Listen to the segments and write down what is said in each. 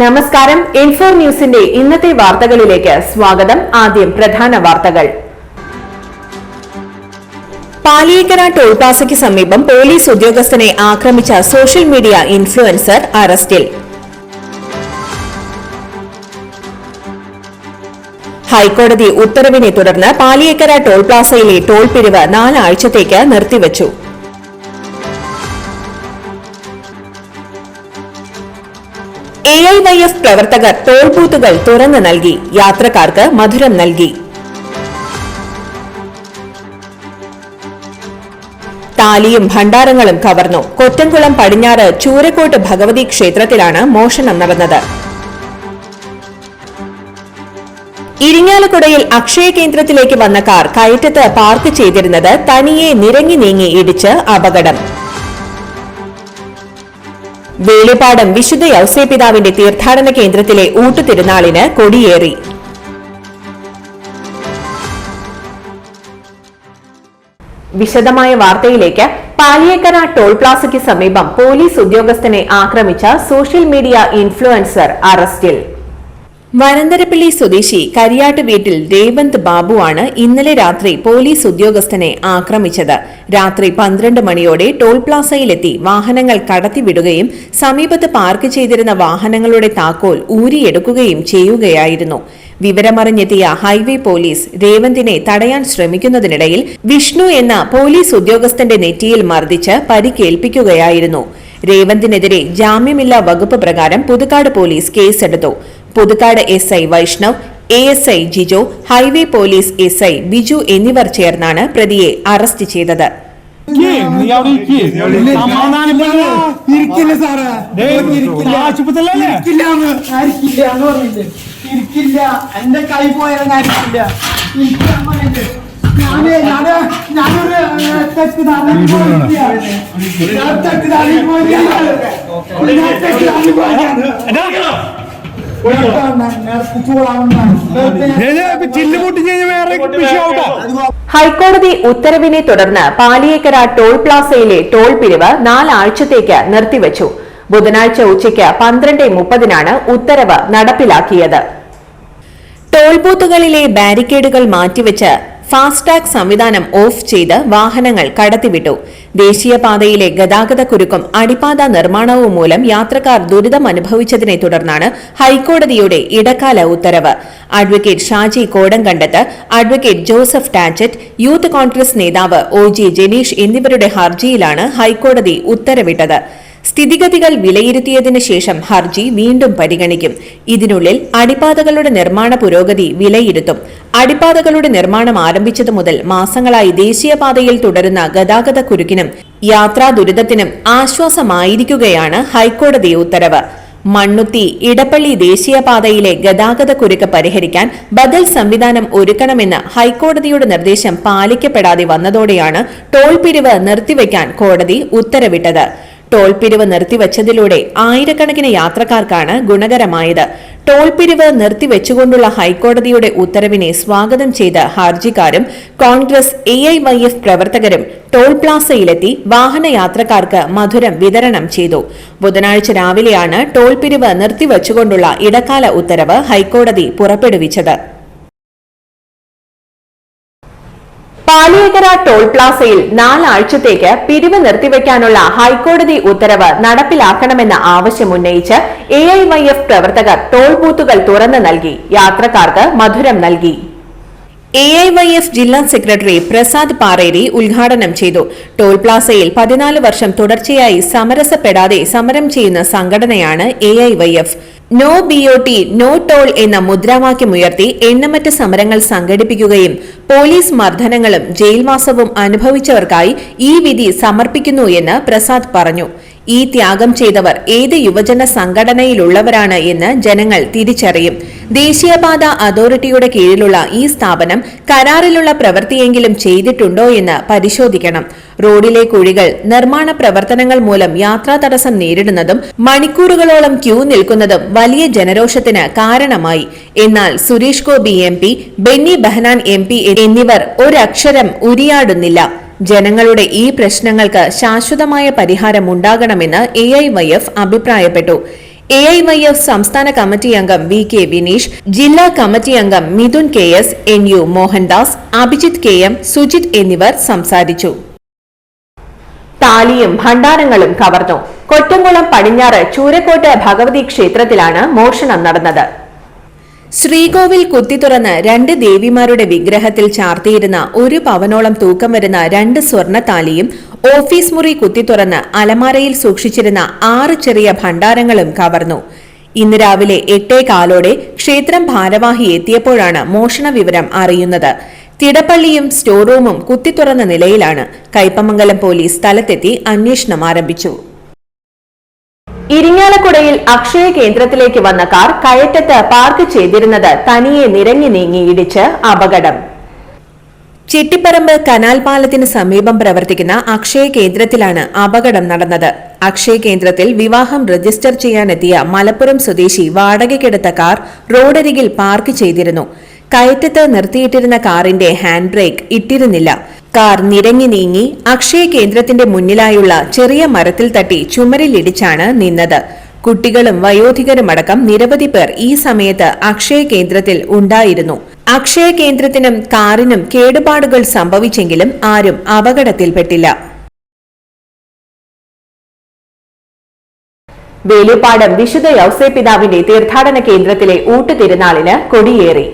നമസ്കാരം ഇൻഫോ ന്യൂസിന്റെ ഇന്നത്തെ വാർത്തകളിലേക്ക് സ്വാഗതം. ആദ്യം പ്രധാന വാർത്തകൾ. പാലിയേക്കര ടോൾ പ്ലാസയ്ക്ക് സമീപം പോലീസ് ഉദ്യോഗസ്ഥനെ ആക്രമിച്ച സോഷ്യൽ മീഡിയ ഇൻഫ്ലുവൻസർ അറസ്റ്റിൽ. ഹൈക്കോടതി ഉത്തരവിനെ തുടർന്ന് പാലിയേക്കര ടോൾ പ്ലാസയിലെ ടോൾ പിരിവ് നാലാഴ്ചത്തേക്ക് നിർത്തിവച്ചു. എ ഐ വൈ എഫ് പ്രവർത്തകർ ടോൾബൂത്തുകൾ തുറന്നു നൽകി. യാത്രക്കാർക്ക് മധുരം നൽകി. താലിയും ഭണ്ഡാരങ്ങളും കവർന്നു. കൊറ്റംകുളം പടിഞ്ഞാറ് ചൂരക്കോട്ട് ഭഗവതി ക്ഷേത്രത്തിലാണ് മോഷണം നടന്നത്. ഇരിങ്ങാലക്കുടയിൽ അക്ഷയ കേന്ദ്രത്തിലേക്ക് വന്ന കാർ കയറ്റത്ത് പാർക്ക് ചെയ്തിരുന്നത് തനിയെ നിരങ്ങി നീങ്ങി ഇടിച്ച് അപകടം. വേളിപ്പാടം വിശുദ്ധ യൗസേപിതാവിന്റെ തീർത്ഥാടന കേന്ദ്രത്തിലെ ഊട്ടുതിരുനാളിന് കൊടിയേറി. വിശദമായ വാർത്തയിലേക്ക് പാലിയേക്കര ടോൾ പ്ലാസയ്ക്ക് സമീപം പോലീസ് ഉദ്യോഗസ്ഥനെ ആക്രമിച്ച സോഷ്യൽ മീഡിയ ഇൻഫ്ലുവൻസർ അറസ്റ്റിൽ. വനന്തരപ്പള്ളി സ്വദേശി കരിയാട്ട് വീട്ടിൽ രേവന്ത് ബാബുവാണ് ഇന്നലെ രാത്രി പോലീസ് ഉദ്യോഗസ്ഥനെ ആക്രമിച്ചത്. രാത്രി പന്ത്രണ്ട് മണിയോടെ ടോൾ പ്ലാസയിലെത്തി വാഹനങ്ങൾ കടത്തിവിടുകയും സമീപത്ത് പാർക്ക് ചെയ്തിരുന്ന വാഹനങ്ങളുടെ താക്കോൽ ഊരിയെടുക്കുകയും ചെയ്യുകയായിരുന്നു. വിവരമറിഞ്ഞെത്തിയ ഹൈവേ പോലീസ് രേവന്തിനെ തടയാൻ ശ്രമിക്കുന്നതിനിടയിൽ വിഷ്ണു എന്ന പോലീസ് ഉദ്യോഗസ്ഥന്റെ നെറ്റിയിൽ മർദ്ദിച്ച് പരിക്കേൽപ്പിക്കുകയായിരുന്നു. രേവന്തിനെതിരെ ജാമ്യമില്ലാ വകുപ്പ് പ്രകാരം പുതുക്കാട് പോലീസ് കേസെടുത്തു. Puthukkad S I Vaishnav A S I Jijo highway police S I Biju എന്നിവർ ചേർന്നാണ് പ്രതിയെ അറസ്റ്റ് ചെയ്തത്. ഇരിക്കില്ല ഇരിക്കില്ല? ഇരിക്കില്ല. ഇരിക്കില്ല. എന്റെ കൈ ഞാൻ പറഞ്ഞിട്ട് ഞാൻ ഞാൻ ഞാനൊരു ഏഹ്, തെറ്റിദ്ധാരണയിൽ പോയിരിക്കുകയാണ്. ഹൈക്കോടതി ഉത്തരവിനെ തുടർന്ന് പാലിയേക്കര ടോൾ പ്ലാസയിലെ ടോൾ പിരിവ് നാലാഴ്ചത്തേക്ക് നിർത്തിവച്ചു. ബുധനാഴ്ച ഉച്ചയ്ക്ക് പന്ത്രണ്ട് മുപ്പതിനാണ് ഉത്തരവ് നടപ്പിലാക്കിയത്. ടോൾ ബൂത്തുകളിലെ ബാരിക്കേഡുകൾ മാറ്റിവെച്ച് ഫാസ്ടാഗ് സംവിധാനം ഓഫ് ചെയ്ത് വാഹനങ്ങൾ കടത്തിവിട്ടു. ദേശീയപാതയിലെ ഗതാഗതക്കുരുക്കും അടിപ്പാത നിർമ്മാണവും മൂലം യാത്രക്കാർ ദുരിതം അനുഭവിച്ചതിനെ തുടർന്നാണ് ഹൈക്കോടതിയുടെ ഇടക്കാല ഉത്തരവ്. Advocate Shaji Kodamkandath advocate Joseph Tachet youth Congress നേതാവ് ഒ ജി ജനീഷ് എന്നിവരുടെ ഹർജിയിലാണ് ഹൈക്കോടതി ഉത്തരവിട്ടത്. സ്ഥിതിഗതികൾ വിലയിരുത്തിയതിനു ശേഷം ഹർജി വീണ്ടും പരിഗണിക്കും. ഇതിനുള്ളിൽ അടിപ്പാതകളുടെ നിർമ്മാണ പുരോഗതി വിലയിരുത്തും. അടിപ്പാതകളുടെ നിർമ്മാണം ആരംഭിച്ചതു മുതൽ മാസങ്ങളായി ദേശീയപാതയിൽ തുടരുന്ന ഗതാഗത കുരുക്കിനും യാത്രാ ദുരിതത്തിനും ആശ്വാസമായിരിക്കുകയാണ് ഹൈക്കോടതി ഉത്തരവ്. മണ്ണുത്തി ഇടപ്പള്ളി ദേശീയപാതയിലെ ഗതാഗത കുരുക്ക് പരിഹരിക്കാൻ ബദൽ സംവിധാനം ഒരുക്കണമെന്ന ഹൈക്കോടതിയുടെ നിർദ്ദേശം പാലിക്കപ്പെടാതെ വന്നതോടെയാണ് ടോൾ പിരിവ് നിർത്തിവെക്കാൻ കോടതി ഉത്തരവിട്ടത്. ടോൾ പിരിവ് നിർത്തിവച്ചതിലൂടെ ആയിരക്കണക്കിന് യാത്രക്കാർക്കാണ് ഗുണകരമായത്. ടോൾ പിരിവ് നിർത്തിവെച്ചുകൊണ്ടുള്ള ഹൈക്കോടതിയുടെ ഉത്തരവിനെ സ്വാഗതം ചെയ്ത ഹർജിക്കാരും Congress A I Y F പ്രവർത്തകരും ടോൾ പ്ലാസയിലെത്തി വാഹനയാത്രക്കാർക്ക് മധുരം വിതരണം ചെയ്തു. ബുധനാഴ്ച രാവിലെയാണ് ടോൾ പിരിവ് നിർത്തിവച്ചുകൊണ്ടുള്ള ഇടക്കാല ഉത്തരവ് ഹൈക്കോടതി പുറപ്പെടുവിച്ചത്. പാലിയേക്കര ടോൾ പ്ലാസയിൽ നാലാഴ്ചത്തേക്ക് പിരിവ് നിർത്തിവെക്കാനുള്ള ഹൈക്കോടതി ഉത്തരവ് നടപ്പിലാക്കണമെന്ന ആവശ്യമുന്നയിച്ച് എ ഐ വൈ എഫ് പ്രവർത്തകർ ടോൾ ബൂത്തുകൾ തുറന്നു നൽകി. യാത്രക്കാർക്ക് മധുരം നൽകി. എ ഐ വൈ എഫ് ജില്ലാ സെക്രട്ടറി പ്രസാദ് പാറേരി ഉദ്ഘാടനം ചെയ്തു. ടോൾ പ്ലാസയിൽ പതിനാല് വർഷം തുടർച്ചയായി സമരസപ്പെടാതെ സമരം ചെയ്യുന്ന സംഘടനയാണ് A I Y F no B O T no toll എന്ന മുദ്രാവാക്യമുയർത്തി എണ്ണമറ്റ സമരങ്ങൾ സംഘടിപ്പിക്കുകയും പോലീസ് മർദ്ദനങ്ങളും ജയിൽവാസവും അനുഭവിച്ചവർക്കായി ഈ വിധി സമർപ്പിക്കുന്നു എന്ന് പ്രസാദ് പറഞ്ഞു. ഈ ത്യാഗം ചെയ്തവർ ഏത് യുവജന സംഘടനയിലുള്ളവരാണ് എന്ന് ജനങ്ങൾ തിരിച്ചറിയും. ദേശീയപാത അതോറിറ്റിയുടെ കീഴിലുള്ള ഈ സ്ഥാപനം കരാറിലുള്ള പ്രവൃത്തിയെങ്കിലും ചെയ്തിട്ടുണ്ടോ എന്ന് പരിശോധിക്കണം. റോഡിലെ കുഴികൾ നിർമ്മാണ പ്രവർത്തനങ്ങൾ മൂലം യാത്രാ തടസ്സം നേരിടുന്നതും മണിക്കൂറുകളോളം ക്യൂ നിൽക്കുന്നതും വലിയ ജനരോഷത്തിന് കാരണമായി. എന്നാൽ സുരേഷ് ഗോപി എം ബെന്നി ബെഹനാൻ എം എന്നിവർ ഒരക്ഷരം ഉരിയാടുന്നില്ല. ജനങ്ങളുടെ ഈ പ്രശ്നങ്ങൾക്ക് ശാശ്വതമായ പരിഹാരം ഉണ്ടാകണമെന്ന് എ ഐ വൈ എഫ് അഭിപ്രായപ്പെട്ടു. എ ഐ വൈ എഫ് സംസ്ഥാന കമ്മിറ്റി അംഗം വി കെ വിനീഷ് ജില്ലാ കമ്മിറ്റി അംഗം Mithun K S N U Mohandas Abhijith K M Sujith എന്നിവർ സംസാരിച്ചു. താലിയും ഭണ്ഡാരങ്ങളും കവർന്നു. കൊറ്റംകുളം പടിഞ്ഞാറ് ചൂരക്കോട്ട് ഭഗവതി ക്ഷേത്രത്തിലാണ് മോഷണം നടന്നത്. ശ്രീകോവിൽ കുത്തിത്തുറന്ന് രണ്ട് ദേവിമാരുടെ വിഗ്രഹത്തിൽ ചാർത്തിയിരുന്ന ഒരു പവനോളം തൂക്കം വരുന്ന രണ്ട് സ്വർണത്താലിയും ഓഫീസ് മുറി കുത്തി കുത്തിത്തുറന്ന് അലമാരയിൽ സൂക്ഷിച്ചിരുന്ന ആറ് ചെറിയ ഭണ്ഡാരങ്ങളും കവർന്നു. ഇന്ന് രാവിലെ എട്ടേ കാലോടെ ക്ഷേത്രം ഭാരവാഹി എത്തിയപ്പോഴാണ് മോഷണ വിവരം അറിയുന്നത്. തിടപ്പള്ളിയും സ്റ്റോർ റൂമും കുത്തിത്തുറന്ന നിലയിലാണ് കൈപ്പമംഗലം പോലീസ് സ്ഥലത്തെത്തി അന്വേഷണം ആരംഭിച്ചു. ഇരിങ്ങാലക്കുടയിൽ അക്ഷയ കേന്ദ്രത്തിലേക്ക് വന്ന കാർ കയറ്റത്ത് പാർക്ക് ചെയ്തിരുന്നത് തനിയെ നിരങ്ങി നീങ്ങി ഇടിച്ച് അപകടം. ചിട്ടിപ്പറമ്പ് കനാൽ പാലത്തിന് സമീപം പ്രവർത്തിക്കുന്ന അക്ഷയ കേന്ദ്രത്തിലാണ് അപകടം നടന്നത്. അക്ഷയ കേന്ദ്രത്തിൽ വിവാഹം രജിസ്റ്റർ ചെയ്യാനെത്തിയ മലപ്പുറം സ്വദേശി വാടകയ്ക്കെടുത്ത കാർ റോഡരികിൽ പാർക്ക് ചെയ്തിരുന്നു. കയറ്റത്ത് നിർത്തിയിട്ടിരുന്ന കാറിന്റെ ഹാൻഡ് ബ്രേക്ക് ഇട്ടിരുന്നില്ല. കാർ നിരങ്ങി നീങ്ങി അക്ഷയ കേന്ദ്രത്തിന്റെ മുന്നിലായുള്ള ചെറിയ മരത്തിൽ തട്ടി ചുമരിലിടിച്ചാണ് നിന്നത്. കുട്ടികളും വയോധികരുമടക്കം നിരവധി പേർ ഈ സമയത്ത് അക്ഷയ കേന്ദ്രത്തിൽ ഉണ്ടായിരുന്നു. അക്ഷയ കേന്ദ്രത്തിനും കാറിനും കേടുപാടുകൾ സംഭവിച്ചെങ്കിലും ആരും അപകടത്തിൽപ്പെട്ടില്ല. വേലുപ്പാടം വിശുദ്ധ യൗസേപിതാവിന്റെ തീർത്ഥാടന കേന്ദ്രത്തിലെ ഊട്ടുതിരുനാളിന് കൊടിയേറി.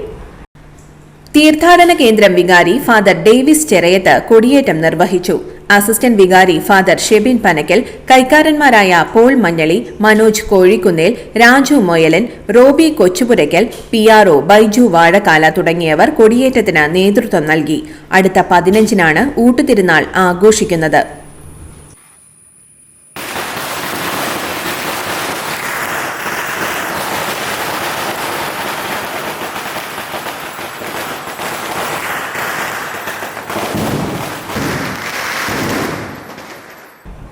തീർത്ഥാടന കേന്ദ്രം വികാരി ഫാദർ ഡേവിസ് ചെറയത്ത് കൊടിയേറ്റം നിർവഹിച്ചു. അസിസ്റ്റന്റ് വികാരി father Shebin Panakkal കൈക്കാരന്മാരായ Paul Manjali Manoj Kozhikkunnel Raju Moyalan Roby Kochupurakkal P R O Baiju Vazhakkala തുടങ്ങിയവർ കൊടിയേറ്റത്തിന് നേതൃത്വം നൽകി. അടുത്ത പതിനഞ്ചിനാണ് ഊട്ടുതിരുനാൾ ആഘോഷിക്കുന്നത്.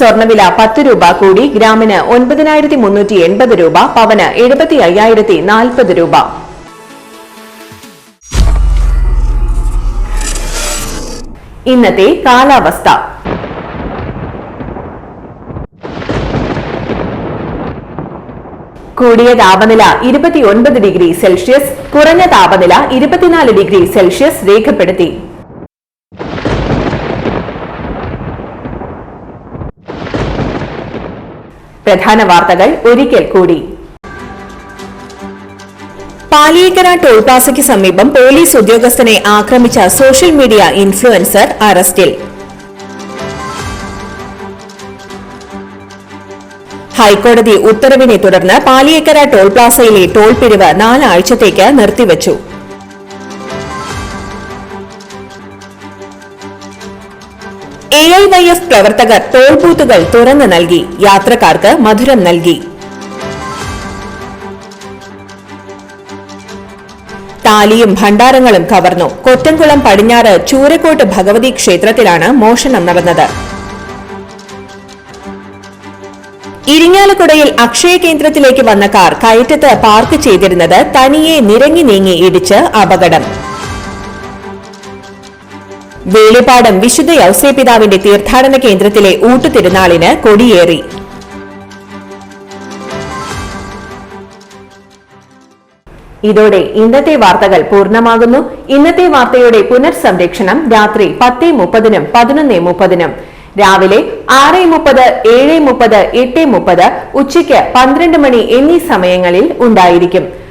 സ്വർണവില പത്ത് രൂപ കൂടി ഗ്രാമിന് ഒൻപതിനായിരത്തി മുന്നൂറ്റി എൺപത് രൂപ പവന് എഴുപത്തി അയ്യായിരത്തി നാൽപ്പത് രൂപ. ഇന്നത്തെ കാലാവസ്ഥ. കൂടിയ താപനില ഇരുപത്തിയൊൻപത് ഡിഗ്രി സെൽഷ്യസ് കുറഞ്ഞ താപനില ഇരുപത്തിനാല് ഡിഗ്രി സെൽഷ്യസ് രേഖപ്പെടുത്തി. പ്രധാന വാർത്തകൾ ഒരിക്കൽ കൂടി. പാലിയേക്കര ടോൾപാസയ്ക്ക് സമീപം പോലീസ് ഉദ്യോഗസ്ഥനെ ആക്രമിച്ച സോഷ്യൽ മീഡിയ ഇൻഫ്ലുവൻസർ അറസ്റ്റിൽ. ഹൈക്കോടതി ഉത്തരവിനെ തുടർന്ന് പാലിയേക്കര ടോൾ പ്ലാസയിലെ ടോൾ പിരിവ് നാലാഴ്ചത്തേക്ക് നിർത്തിവച്ചു. എ ഐ വൈ എഫ് പ്രവർത്തകർ ടോൾബൂത്തുകൾ തുറന്നു നൽകി. യാത്രക്കാർക്ക് മധുരം നൽകി. താലിയും ഭണ്ഡാരങ്ങളും കവർന്നു. കൊറ്റംകുളം പടിഞ്ഞാറ് ചൂരക്കോട്ട് ഭഗവതി ക്ഷേത്രത്തിലാണ് മോഷണം നടന്നത്. ഇരിങ്ങാലക്കുടയിൽ അക്ഷയ കേന്ദ്രത്തിലേക്ക് വന്ന കാർ കയറ്റത്ത് പാർക്ക് ചെയ്തിരുന്നത് തനിയെ നിരങ്ങി നീങ്ങി ഇടിച്ച് അപകടം. വേളിപ്പാടം വിശുദ്ധ യൗസേപിതാവിന്റെ തീർത്ഥാടന കേന്ദ്രത്തിലെ ഊട്ടുതിരുനാളിന് കൊടിയേറി. ഇതോടെ ഇന്നത്തെ വാർത്തകൾ പൂർണമാകുന്നു. ഇന്നത്തെ വാർത്തയുടെ പുനർസംരക്ഷണം രാത്രി പത്തേ മുപ്പതിനും പതിനൊന്നേ മുപ്പതിനും. രാവിലെ ആറ് മുപ്പത് ഏഴ് മുപ്പത് എട്ട് മുപ്പത് ഉച്ചയ്ക്ക് പന്ത്രണ്ട് മണി എന്നീ സമയങ്ങളിൽ ഉണ്ടായിരിക്കും.